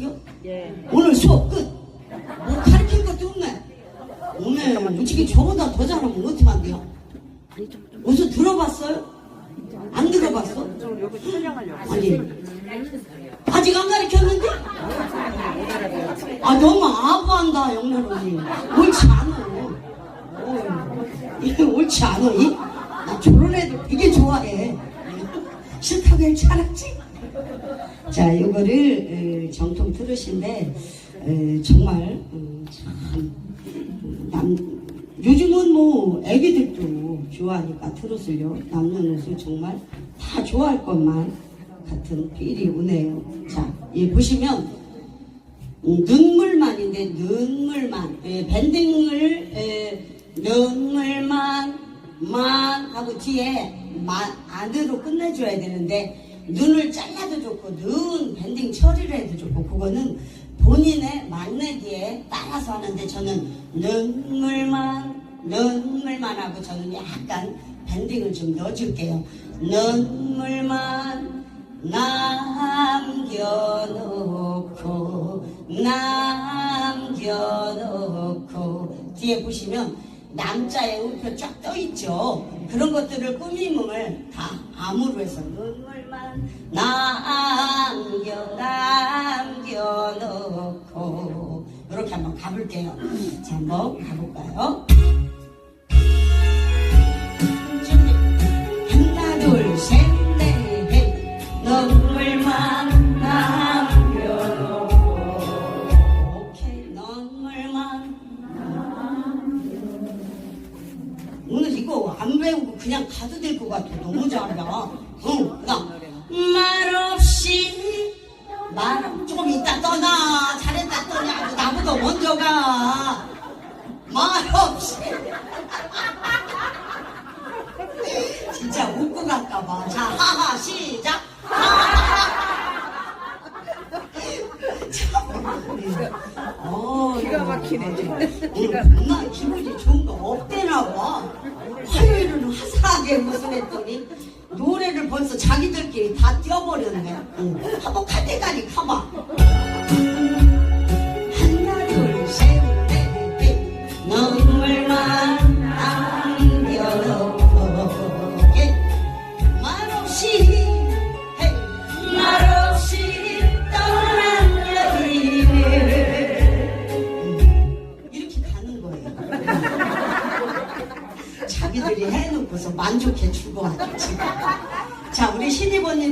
하신겨? 예. 오늘 수업 끝. 뭐 가르칠 것도 없네. 오늘 솔직히 저보다 더 잘하면 어떻게 안 돼요? 어디서 들어봤어요? 안 들어봤어? 아니 아직 안 가르쳤는데? 아 너무 아부한다 영란 언니 옳지 않아 어, 이게 옳지 않아 이? 나 저런 애들 되게 좋아해 싫다고 할줄 알았지? 자 이거를 에, 정통 트롯인데 에, 정말 음, 참 남, 요즘은 뭐 애기들도 좋아하니까 트롯을요. 남녀노소 정말 다 좋아할 것만 같은 필이 오네요. 자, 예, 보시면 음, 눈물만인데 눈물만 예, 밴딩을 예, 눈물만 만 하고 뒤에 만 안으로 끝내줘야 되는데 눈을 잘라도 좋고 눈 밴딩 처리를 해도 좋고 그거는 본인의 만내기에 따라서 하는데 저는 눈물만 눈물만 하고 저는 약간 밴딩을 좀 넣어줄게요. 눈물만 남겨놓고 남겨놓고. 뒤에 보시면 남자의 우표 쫙 떠있죠? 그런 것들을 꾸밈을 다 암으로 해서. 눈물만 남겨 남겨놓고. 이렇게 한번 가볼게요. 자 한번 가볼까요 그냥 가도 될 것 같아. 너무 잘한다. 응 했더니 노래를 벌써 자기들끼리 다 띄워버렸네. 응. 한번 카대가리 가봐.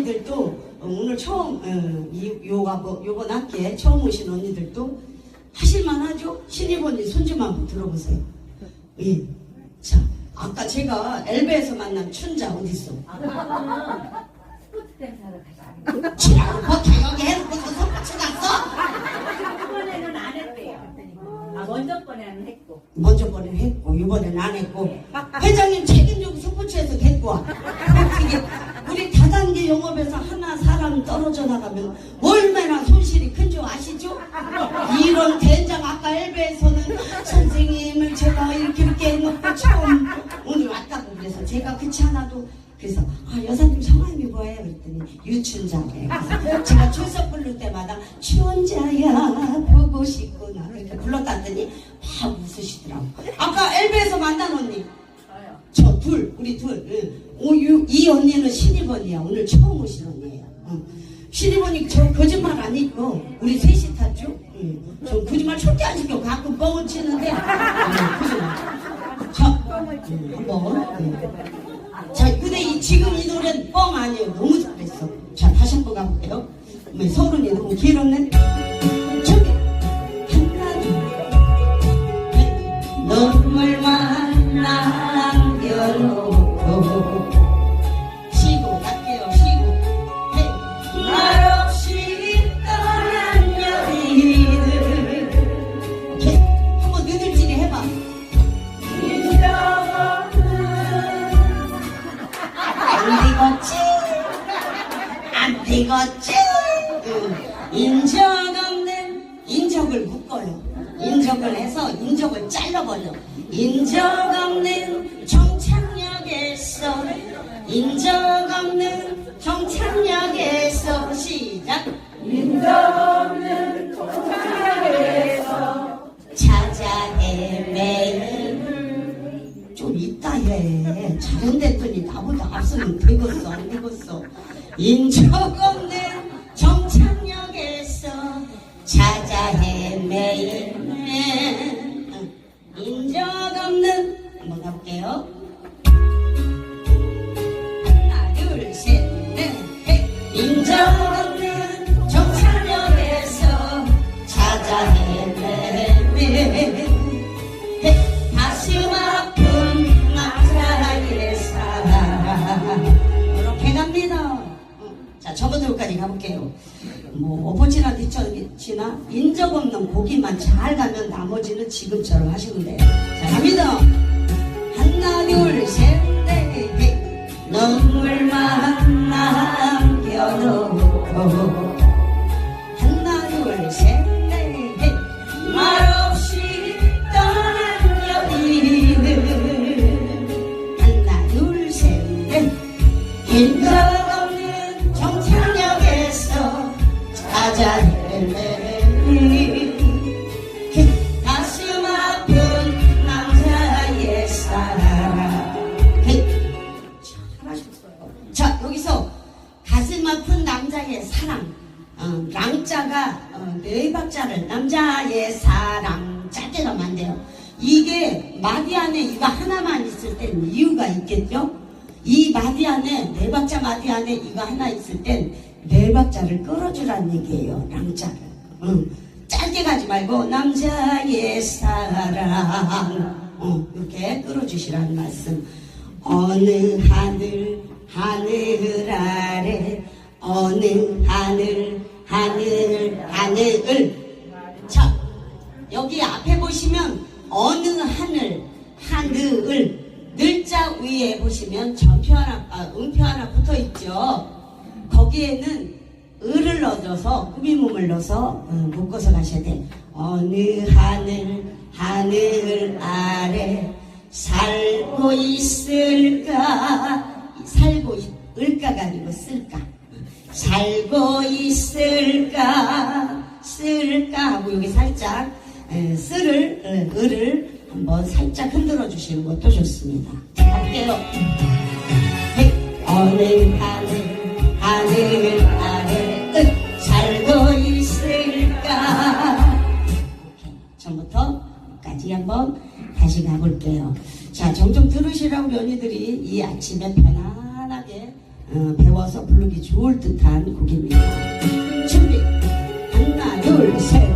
언니들도 어, 오늘 처음 어, 이, 요가 뭐, 요번 학기에 처음 오신 언니들도 하실만하죠? 신입 언니 손좀 한번 들어보세요. 예. 자 아까 제가 엘베에서 만난 춘자 어디 있어? 지라고 버텨 여기 해놓고서 손같이 갔어? 이번에는 안 했대요. 아, 먼저 번에는 했고. 먼저 번엔 했고 이번엔 안 했고 회장님 책임지고 스포츠에서 데리고 와 우리 다단계 영업에서 하나 사람 떨어져 나가면 얼마나 손실이 큰 줄 아시죠? 이런 된장 아까 엘베에서는 선생님을 제가 이렇게 이렇게 해놓고 처음 오늘 왔다고 그래서 제가 그치 하나도 그래서 아 여사님 성함이 뭐예요? 그랬더니 유춘자래요. 그래서 제가 출석 부를 때마다 추원자야 보고 싶구나. 이렇게 불렀다더니 막 웃으시더라고. 아까 엘베에서 만난 언니 언니 저 거짓말 안 했고 우리 셋이 탔죠? 응. 저 거짓말 절대 안 시켜. 가끔 뻥을 치는데. 응, 한번. 응. 자, 근데 이, 지금 이 노래는 뻥 아니에요. 너무 잘했어. 자, 다시 한번 가볼게요. 뭐, 서른이 너무 길었네. 저기, 하나, 둘, 눈물만 남겨놓 이것지 인적 없는 인적을 묶어요. 인적을 해서 인적을 잘라버려. 인적 없는 정착역에서 인적 없는 정착역에서 시작. 인적 없는 정착역에서 찾아 헤매는 좀 이따 해. 잘못했더니 나보다 앞서는 되겄어 안 되겄어. 네 어, 랑자가 어, 네 박자를 남자의 사랑 안 돼요. 이게 마디 안에 이거 하나만 있을 땐 이유가 있겠죠? 이 마디 안에 네 박자 마디 안에 이거 하나 있을 땐 네 박자를 끌어주라는 얘기예요 랑자를. 응. 짧게 가지 말고 남자의 사랑. 어, 이렇게 끌어주시라는 말씀. 어느 하늘 하늘 아래 어느 하늘 하늘 하늘 자 여기 앞에 보시면 어느 하늘 하늘 늘자 위에 보시면 전표 하나 아, 음표 하나 붙어 있죠. 거기에는 을을 넣어줘서 꾸미몸을 넣어서 어, 묶어서 가셔야 돼. 어느 하늘 하늘 아래 살고 있을까? 살고 있, 을까가 아니고 쓸까 살고 있을까? 쓸까? 하고 여기 살짝 에, 을을 한번 살짝 흔들어 주시는 것도 좋습니다. 자, 갈게요. 어느 하늘 하늘 아래 끝 살고 있을까? 이렇게 처음부터 끝까지 한번 다시 가볼게요. 자 정좀 들으시라고 연희들이 이 아침에 편안하게 어, 배워서 부르기 좋을 듯한 곡입니다. 준비. 하나 둘 셋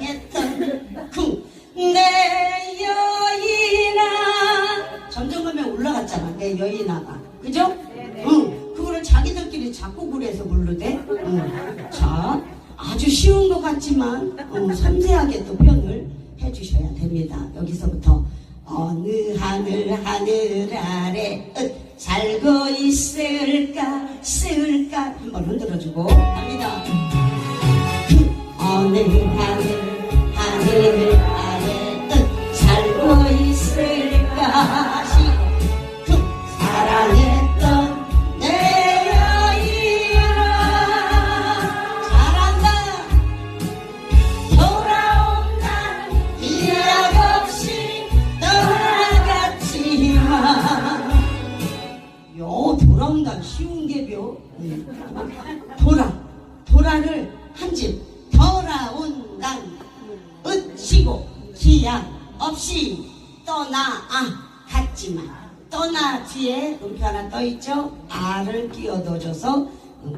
사랑했던 그내 여인아. 점점 가면 올라갔잖아 내 여인아가. 그죠? 응. 그거를 자기들끼리 작곡을 해서 부르대 응. 자 아주 쉬운 것 같지만 어, 섬세하게 또 표현을 해주셔야 됩니다. 여기서부터 어느 하늘 하늘 아래 ը, 살고 있을까 쓸까 한번 흔들어주고 갑니다. 어느 하늘 하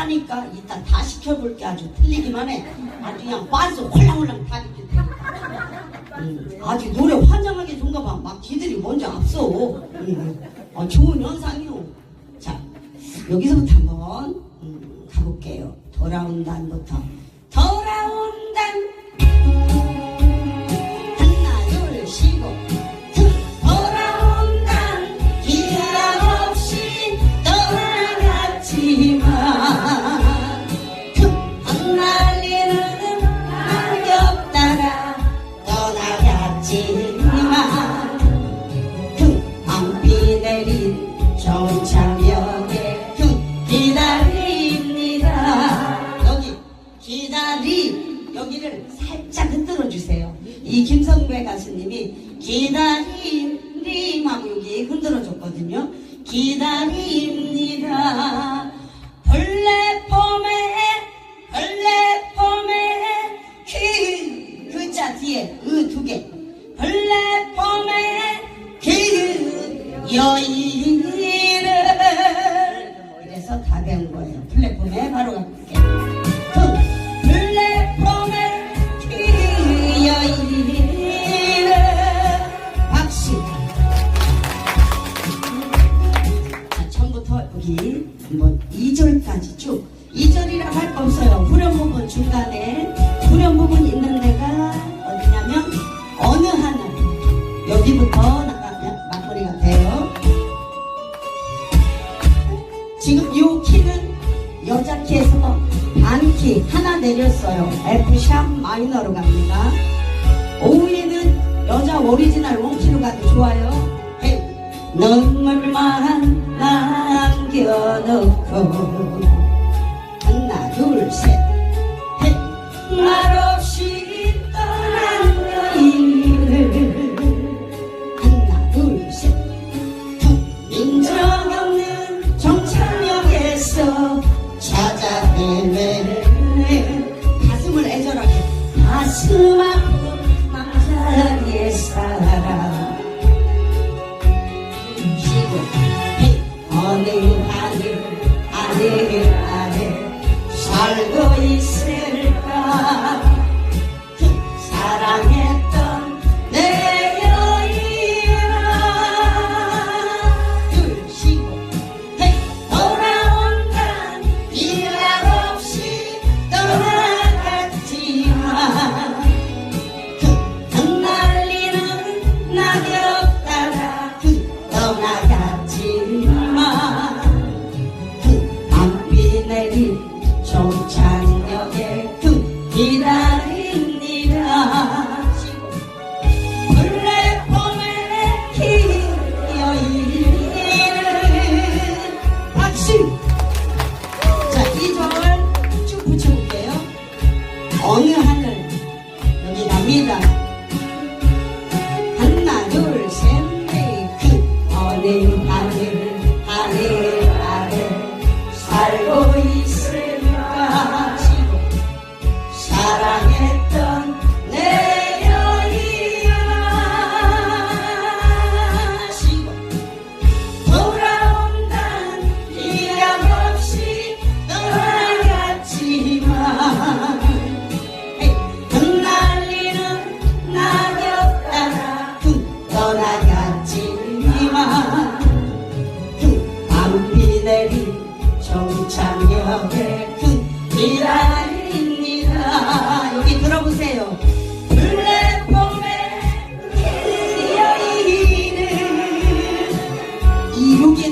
하니까 일단 다 시켜볼게. 아주 틀리기만 해. 아주 그냥 빠져서 홀랑홀랑 다 이렇게 음, 아주 노래 환장하게 좋은가 봐막 기들이 먼저 앞서. 음, 어, 좋은 현상이요. 자 여기서부터 한번 음, 가볼게요. 돌아온단부터. 돌아온단 정창역에 기다리입니다. 기다리 여기를 살짝 흔들어 주세요. 이 김성배 가수님이 기다리 오리지널 원키로 가도 좋아요. 헤이. 눈물만 남겨놓고 어느 하늘 아래 아래 살고 있어.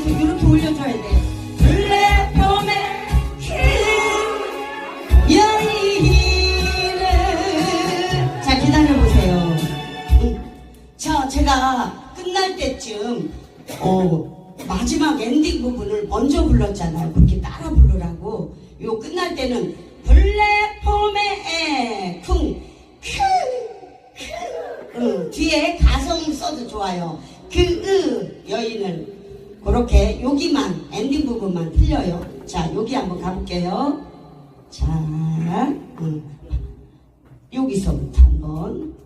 이렇게 올려줘야 돼요. 여기서부터 한번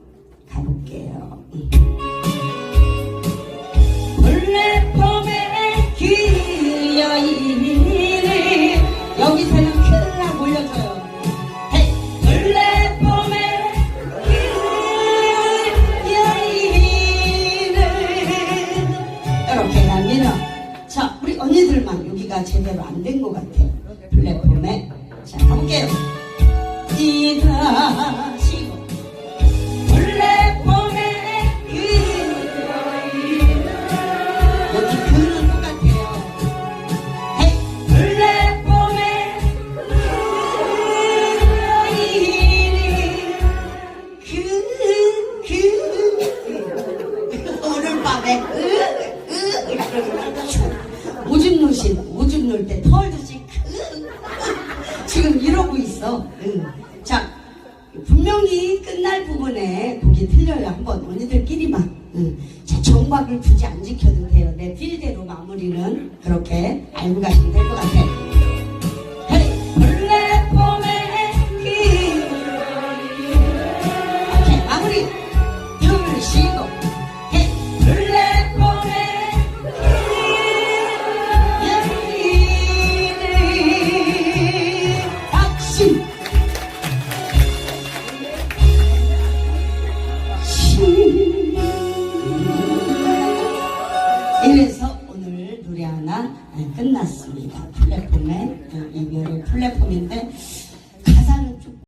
그렇게